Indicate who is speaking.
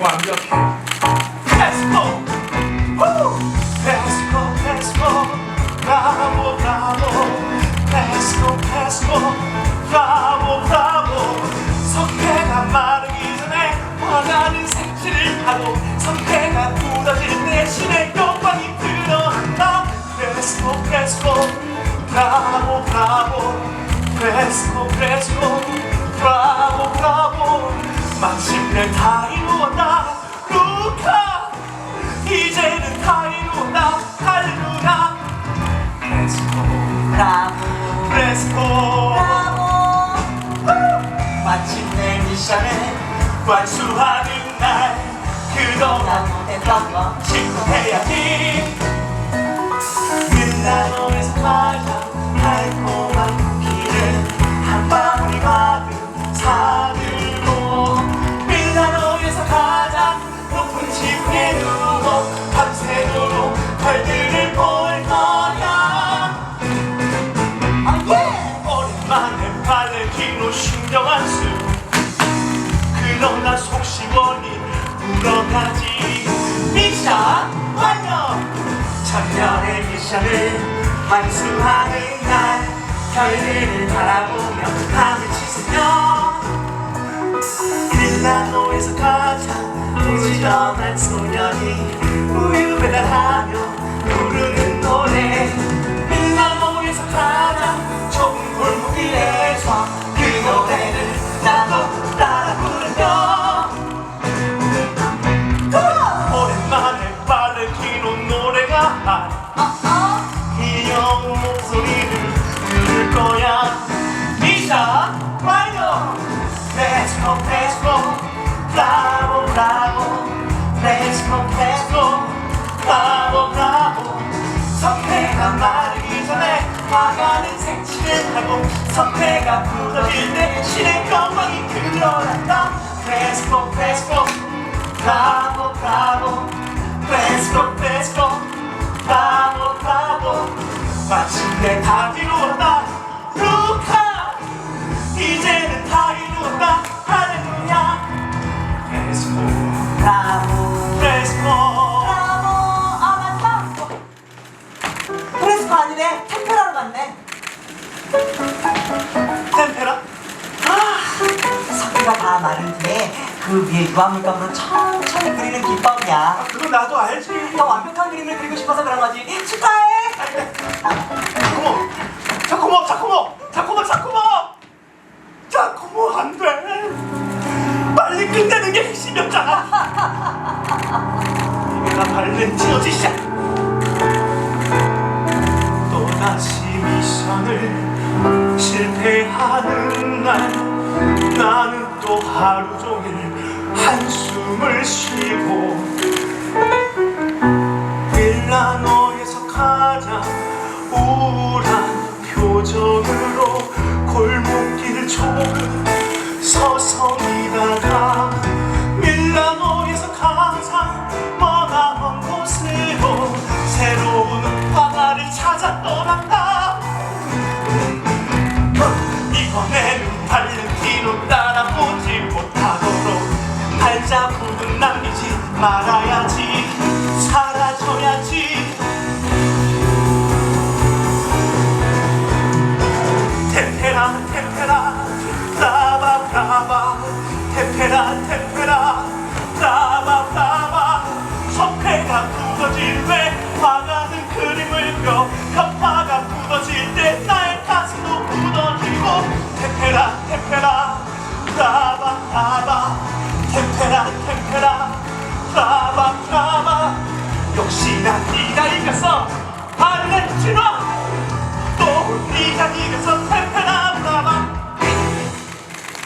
Speaker 1: 완벽해
Speaker 2: 페스코 후! 페스코 페스코 브라보 브라보. 페스코 페스코 브라보 브라보. 석회가 마르기 전에 화나는 색칠을 하고 석회가 때 신의 영광이 드러난다. 페스코 페스코 브라보 브라보. 페스코 페스코 브라보 브라보. 마침내 다
Speaker 3: 미션을
Speaker 2: 완수하는 날 그동안
Speaker 3: 나 못했던 거?
Speaker 2: 실패해야지 울어가지. 미션 완료. 천년의 미션을 완수하는 날 별들을 바라보며 밤을 치새며 밀라노에서 가장 부지런한 소년이 석회가 마르기 전에 화가는 색칠을 하고 석회가 굳어질 때 신의 Let's go let's go 브라보 브라보 let's go 브라보 브라보 마침내 다이
Speaker 3: 그 위에 유화물감으로 천천히 그리는 기법이야.
Speaker 2: 그거 나도 알지.
Speaker 3: 더 완벽한 그림을 그리고 싶어서 그런 거지. 축하해!
Speaker 2: 자꾸모 자꾸모 자꾸모 자꾸모 자꾸모! 자꾸모 안 돼. 빨리 끝내는 게 핵심이었잖아. 내가 발렌티노 지샤 또다시 미션을 실패하는 날 하루 종일 한숨을 쉬고 밀라노에서 가장 우울한 표정으로 골목길 조금 서성이다가 밀라노에서 가장 머나먼 곳으로 새로운 화가를 찾아 떠난다 발자국은 남기지 말아야지. 사라져야지 네가 네가 이겼어 반대 진화 또 네가 이겼어 태평아